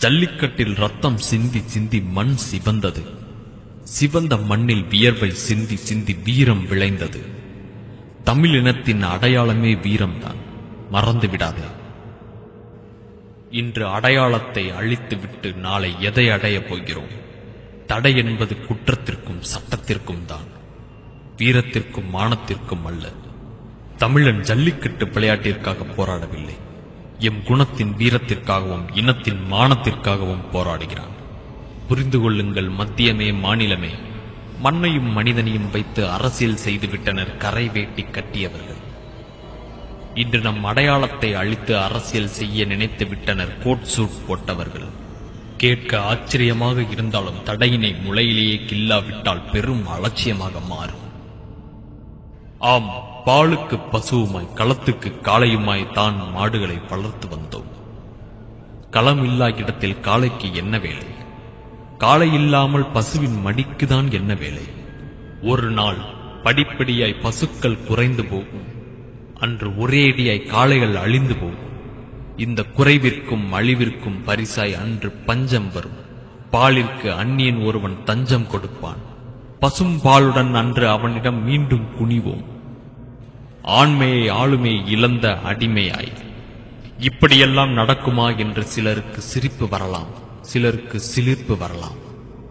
ஜல்லிக்கட்டில் ரத்தம் சிந்தி சிந்தி மண் சிவந்தது. சிவந்த மண்ணில் வியர்வை சிந்தி சிந்தி வீரம் விளைந்தது. தமிழ் இனத்தின் அடையாளமே வீரம்தான். மறந்து விடாதே. இன்று அடையாளத்தை அழித்துவிட்டு நாளை எதை அடையப் போகிறோம்? தடை என்பது குற்றத்திற்கும் சட்டத்திற்கும் தான். வீரத்திற்கும் மானத்திற்கும் அல்ல. தமிழன் ஜல்லிக்கட்டு விளையாட்டிற்காக போராடவில்லை. எம் குணத்தின் வீரத்திற்காகவும் இனத்தின் மானத்திற்காகவும் போராடுகிறான். புரிந்து கொள்ளுங்கள் மத்தியமே மாநிலமே. மண்ணையும் மனிதனையும் வைத்து அரசியல் செய்துவிட்டனர் கரை வேட்டி கட்டியவர்கள். இன்று நம் அடையாளத்தை அழித்து அரசியல் செய்ய நினைத்து விட்டனர் கோட் சூட் போட்டவர்கள். கேட்க ஆச்சரியமாக இருந்தாலும் தடையினை முளையிலேயே கில்லாவிட்டால் பெரும் அலட்சியமாக மாறும். ஆம் பாலுக்கு பசுவுமாய் களத்துக்கு காளையுமாய் தான் மாடுகளை வளர்த்து வந்தோம். களம் இல்லா இடத்தில் காளைக்கு என்ன வேலை? காளை இல்லாமல் பசுவின் மடிக்குதான் என்ன வேலை? ஒரு நாள் படிப்படியாய் பசுக்கள் குறைந்து போகும். அன்று ஒரேடியாய் காளைகள் அழிந்து போகும். இந்த குறைவிற்கும் அழிவிற்கும் பரிசாய் அன்று பஞ்சம் வரும். பாலிற்கு அந்நியன் ஒருவன் தஞ்சம் கொடுப்பான். பசும்பாலுடன் அன்று அவனிடம் மீண்டும் குனிவோம். ஆண்மையை ஆளுமை இழந்த அடிமையாய். இப்படியெல்லாம் நடக்குமா என்று சிலருக்கு சிரிப்பு வரலாம். சிலருக்கு சிலிர்ப்பு வரலாம்.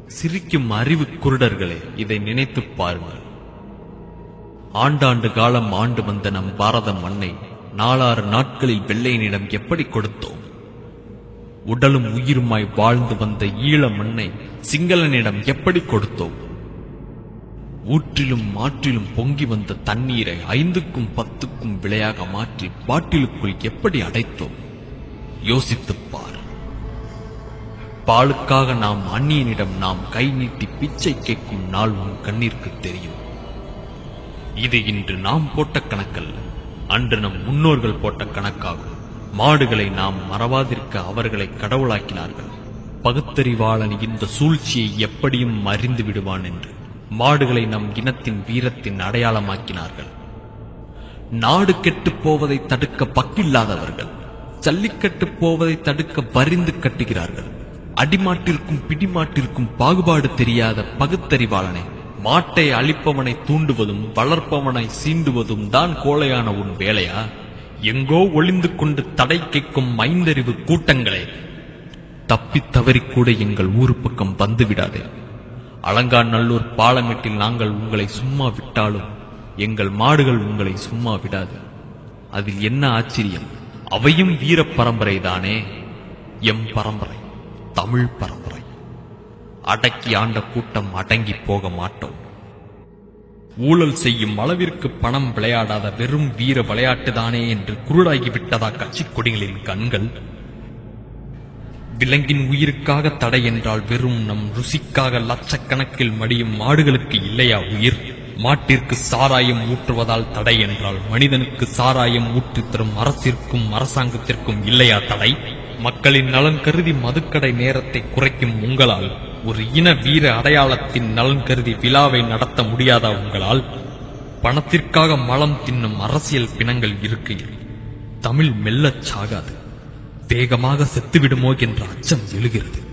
சிரிக்கும் அறிவு குருடர்களே இதை நினைத்துப் பாருங்கள். ஆண்டாண்டு காலம் ஆண்டு வந்த நம் பாரத மண்ணை நாலாறு நாட்களில் வெள்ளையனிடம் எப்படி கொடுத்தோம்? உடலும் உயிருமாய் வாழ்ந்து வந்த ஈழ மண்ணை சிங்களனிடம் எப்படி கொடுத்தோம்? ஊற்றிலும் மாற்றிலும் பொங்கி வந்த தண்ணீரை ஐந்துக்கும் பத்துக்கும் விலையாக மாற்றி பாட்டிலுக்குள் எப்படி அடைத்தோம்? யோசித்துப் பார் பாலுக்காக நாம் அந்நியனிடம் நாம் கை நீட்டி பிச்சை கேட்கும் நாள் உன் கண்ணிற்கு தெரியும். இது இன்று நாம் போட்ட கணக்கல்ல. அன்று நம் முன்னோர்கள் போட்ட கணக்காகும். மாடுகளை நாம் மறவாதிருக்க அவர்களை கடவுளாக்கினார்கள். பகுத்தறிவாளன் இந்த சூழ்ச்சியை எப்படியும் அறிந்து விடுவான் என்று. மாடுகளை நம் இனத்தின் வீரத்தின் அடையாளமாக்கினார்கள். நாடு கெட்டுப் போவதை தடுக்க பக்கில்லாதவர்கள் ஜல்லிக்கட்டு போவதை தடுக்க பரிந்து கட்டுகிறார்கள். அடிமாட்டிற்கும் பிடிமாட்டிற்கும் பாகுபாடு தெரியாத பகுத்தறிவாளனை மாட்டை அழிப்பவனை தூண்டுவதும் வளர்ப்பவனை சீண்டுவதும் தான் கோழையான உன் வேலையா? எங்கோ ஒளிந்து கொண்டு தடை கேட்கும் ஐந்தறிவு கூட்டங்களே தப்பித் தவறிக்கூட எங்கள் ஊரு பக்கம் வந்துவிடாதே. அலங்காநல்லூர் பாலமேட்டில் நாங்கள் உங்களை சும்மா விட்டாலும் எங்கள் மாடுகள் உங்களை சும்மா விடாது. அதில் என்ன ஆச்சரியம்? அவையும் வீர பரம்பரை தானே எம் பரம்பரை தமிழ் பரம்பரை. அடக்கி ஆண்ட கூட்டம் அடங்கி போக மாட்டோம். ஊழல் செய்யும் அளவிற்கு பணம் விளையாடாத வெறும் வீர விளையாட்டுதானே என்று குருடாகிவிட்டதா கட்சி கொடிகளின் கண்கள்? விலங்கின் உயிருக்காக தடை என்றால் வெறும் நம் ருசிக்காக லட்சக்கணக்கில் மடியும் மாடுகளுக்கு இல்லையா உயிர்? மாட்டிற்கு சாராயம் ஊற்றுவதால் தடை என்றால் மனிதனுக்கு சாராயம் ஊற்றி தரும் அரசிற்கும் அரசாங்கத்திற்கும் இல்லையா தடை? மக்களின் நலன் கருதி மதுக்கடை நேரத்தை குறைக்கும் உங்களால் ஒரு இன வீர அடையாளத்தின் நலன் கருதி விழாவை நடத்த முடியாதா உங்களால்? பணத்திற்காக மலம் தின்னும் அரசியல் பிணங்கள் இருக்கையில் தமிழ் மெல்லச் சாகாது. வேகமாக செத்துவிடுமோ என்ற அச்சம் எழுகிறது.